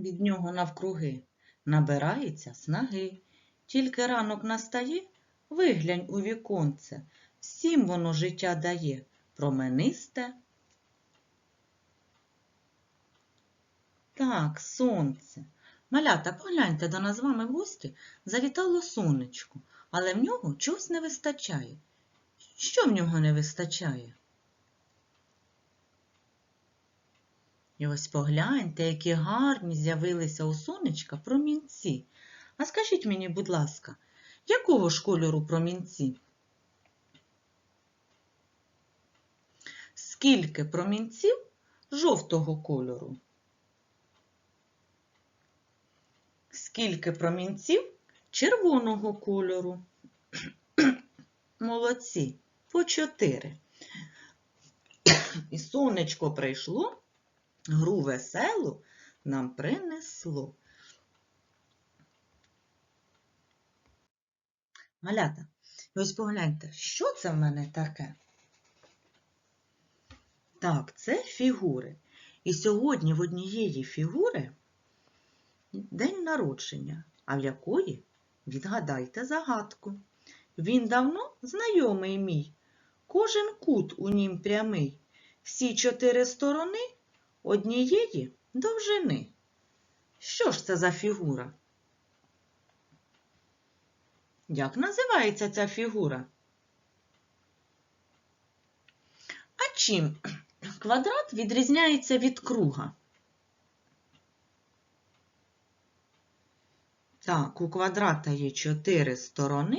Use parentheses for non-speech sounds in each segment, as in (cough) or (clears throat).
від нього навкруги, набирається снаги. Тільки ранок настає, виглянь у віконце, всім воно життя дає, променисте. Так, сонце. Малята, погляньте, до нас з вами в гості завітало сонечко, але в нього чогось не вистачає. Що в нього не вистачає? І ось погляньте, які гарні з'явилися у сонечка промінці. А скажіть мені, будь ласка, якого ж кольору промінці? Скільки промінців жовтого кольору? Скільки промінців червоного кольору? (clears throat) Молодці, по чотири. (clears throat) І сонечко прийшло, гру веселу нам принесло. Малята, ось погляньте, що це в мене таке? Так, це фігури. І сьогодні в однієї фігури день народження, а в якої відгадайте загадку. Він давно знайомий мій, кожен кут у нім прямий, всі чотири сторони однієї довжини. Що ж це за фігура? Як називається ця фігура? А чим квадрат відрізняється від круга? Так, у квадрата є чотири сторони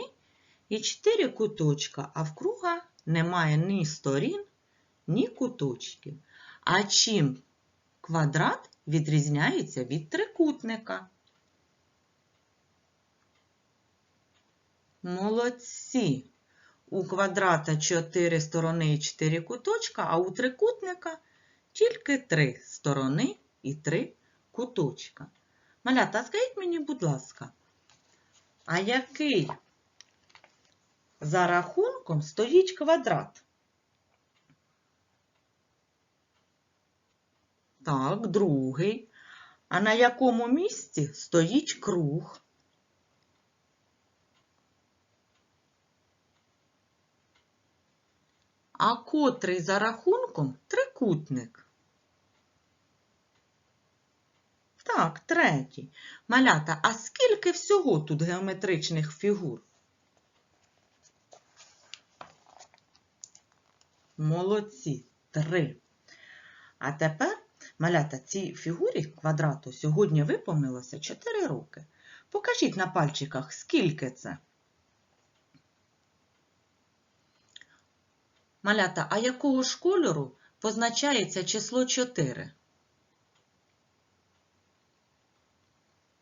і чотири куточка, а в круга немає ні сторін, ні куточків. А чим квадрат відрізняється від трикутника? Молодці! У квадрата 4 сторони і 4 куточка, а у трикутника тільки 3 сторони і 3 куточка. Малята, скажіть мені, будь ласка, а який за рахунком стоїть квадрат? Так, другий. А на якому місці стоїть круг? А котрий за рахунком трикутник? Так, третій. Малята, а скільки всього тут геометричних фігур? Молодці, три. А тепер, малята, цій фігурі квадрату сьогодні виповнилося 4 роки. Покажіть на пальчиках, скільки це? Малята, а якого ж кольору позначається число 4?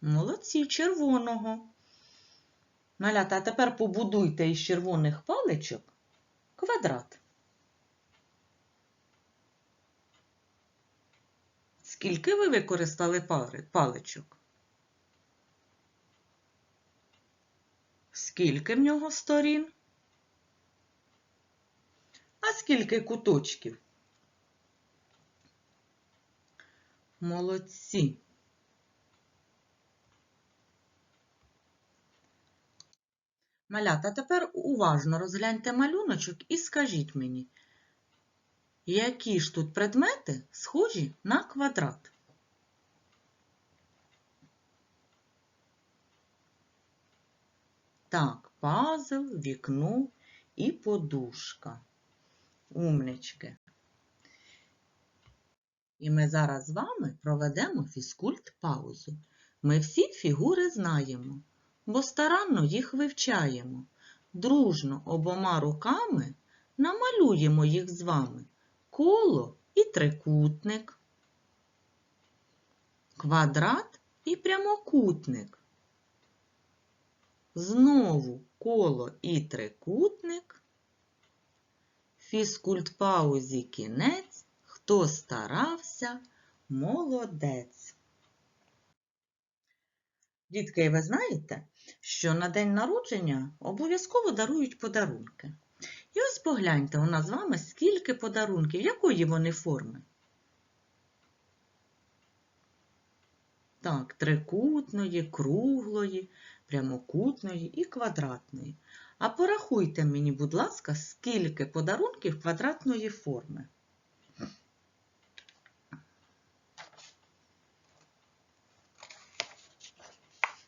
Молодці, червоного. Малята, а тепер побудуйте із червоних паличок квадрат. Скільки ви використали паличок? Скільки в нього сторін? А скільки куточків? Молодці. Малята, тепер уважно розгляньте малюночок і скажіть мені, які ж тут предмети схожі на квадрат? Так, пазл, вікно і подушка. Умнички. І ми зараз з вами проведемо фізкульт паузу. Ми всі фігури знаємо, бо старанно їх вивчаємо. Дружно обома руками намалюємо їх з вами коло і трикутник, квадрат і прямокутник. Знову коло і трикутник. Фізкульт паузі кінець. Хто старався, молодець. Дітки, ви знаєте, що на день народження обов'язково дарують подарунки. І ось погляньте у нас з вами, скільки подарунків, якої вони форми. Так, трикутної, круглої, прямокутної і квадратної. А порахуйте мені, будь ласка, скільки подарунків квадратної форми.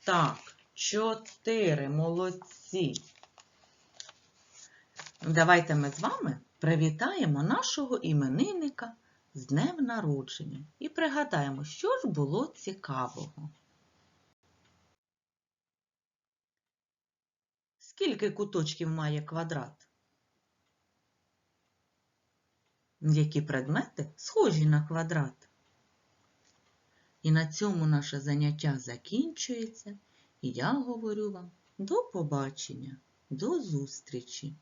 Так, чотири, молодці. Давайте ми з вами привітаємо нашого іменинника з днем народження і пригадаємо, що ж було цікавого. Скільки куточків має квадрат? Які предмети схожі на квадрат? І на цьому наше заняття закінчується, і я говорю вам до побачення, до зустрічі!